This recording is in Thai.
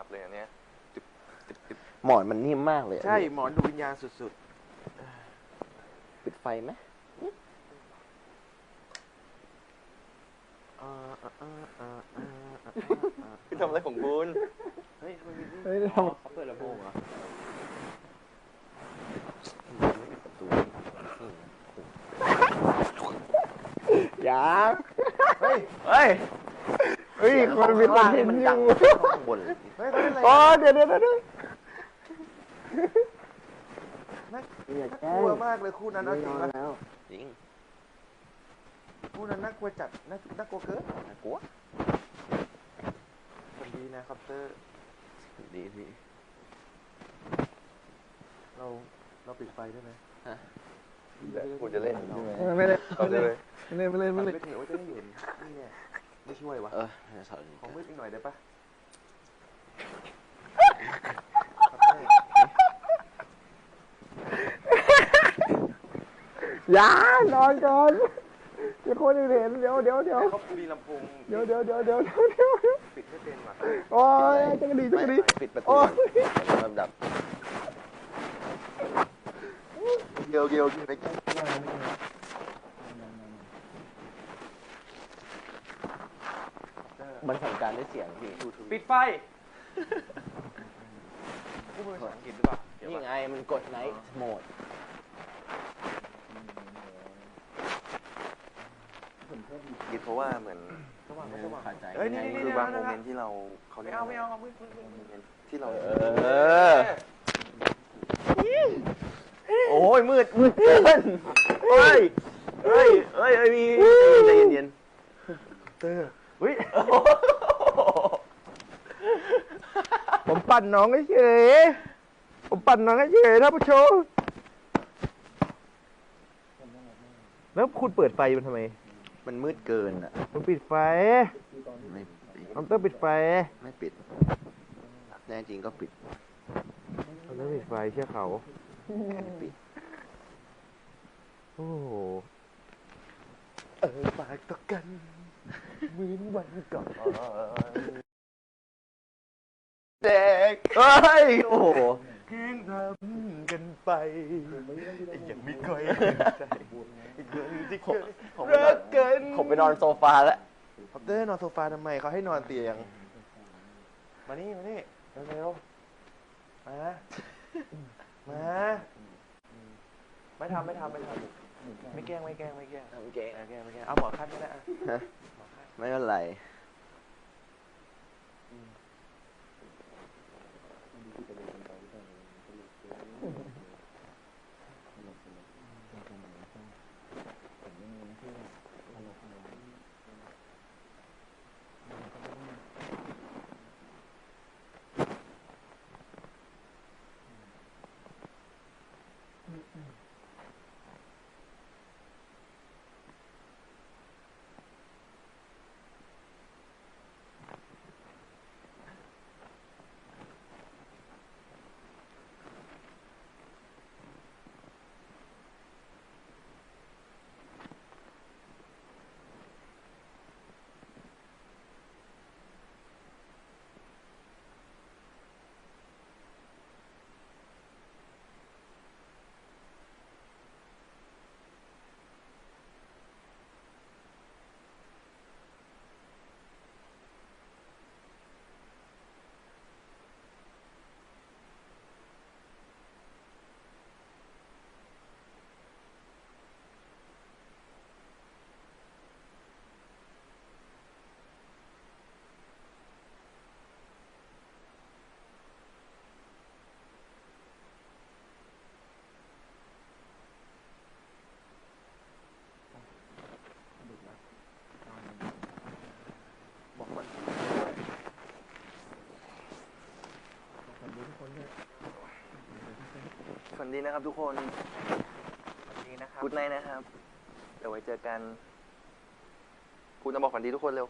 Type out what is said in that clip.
ลับเลยอันเนี้ยหมอนมันนิ่มมากเลยใช่หมอนดูวิญญาณสุดปิดไฟไหมๆเออเออเออเออเออเออเออพี่ทำอะไรของคุณเฮ้ยทำไมมีเฮ้ยอ๋อเขาเปิดลำโพงเหรออยากเฮ้ย เฮ้ยเฮ้ยคนมีคนเห็นมันอดังยู่ข้างบนเลยเฮ้ยเขาเล่นอะไรอ๋อกันเดี๋ยวเดี๋ยวเดี๋ยวน่าอย่ากแกล้ลังวมากเลยคู่นั้นเอาจริงปะแล้วจริงคู่นั้นน่ากลัวจัดน่าน่ากลัวเกินน่ากลัวคนดีนะครับเตอร์ดีพี่เราเราปิดไฟได้ไหมกูจะเล่นใช่ไหมไม่เล่นเอาเลยไม่เล่นไม่เล่นไม่เล่นไม่ถือว่าจะได้เห็นนี่เนี่ยไม่ ช่วยวะเออจะสอนขอมืดอีกหน่อยได้ปะอย่านอนก่อนเดี๋ยวคนอื่นเห็นเดี๋ยวเดี๋ยวเดี๋ยวเขามีลำโพงเดี๋ยวเดี๋ยวเดี๋ยวเดี๋ยวเดี๋ยวเดี๋ยวปิดไม่เป็นว่ะโอ้ยจักรดีจักรดีปิดประตูโอ้ยแล้วดับเดี๋ยวเดี๋ยวไปแก้ มันสั่งการด้วยเสียงพี่ปิดไฟพูดเป็นภาษาอังกฤษหรือเปล่าเดี๋ยวนี่ก่อนไงมันกดไนท์โหมดคิดเพราะว่าเหมือนสว่างไม่สว่างเข้าใจเอ้ยนี่นี่คืนี่อบางโมนะเมนต์ที่เราเขาเรีไม่ยกเอาว่าไม่เอาเอามืดมืดมืดโมเมนต์ที่เราเออโอ้ยมืดมืดเกินเฮ้ยเฮ้ยเฮ้ยเฮ้ยมีใจเย็นๆเตอร์ เฮ้ยผมปั่นน้องเฉยๆผมปั่นน้องเฉยๆท่านผู้ชมแล้วคุณเปิดไฟมันทำไม มันมืดเกินอะ มันปิดไฟไม่ปิดคอมเตอร์ปิดไฟไม่ปิด แน่จริงก็ปิดคอมเตอร์ปิดไฟเชื่อเขาไม่ปิด โอ้โห เออปากต่อกัน เหมือนวันก่อนเด็กเฮ้ย โอ้โหเพียงรำกันไปยังไม่ค่อยเห็นใจคนที่เคยรักกันผมไปนอนโซฟาแล้วคอปเตอร์นอนโซฟาทำไมเขาให้นอนเตียง มานี่ มานี่เร็วๆมา มา ไม่ทำไม่ทำไม่ทำ ไม่แกล้งไม่แกล้งไม่แกล้งทำเก่งไม่แกล้งไม่แกล้งเอาหมอขั้นก็ได้อะ ไม่เป็นไร บอกก่อน ฝันดีนะครับทุกคนดีนะครับ กูดไนนะครับ เดี๋ยวไว้เจอกัน คุณจะบอกฝันดีทุกคนเร็ว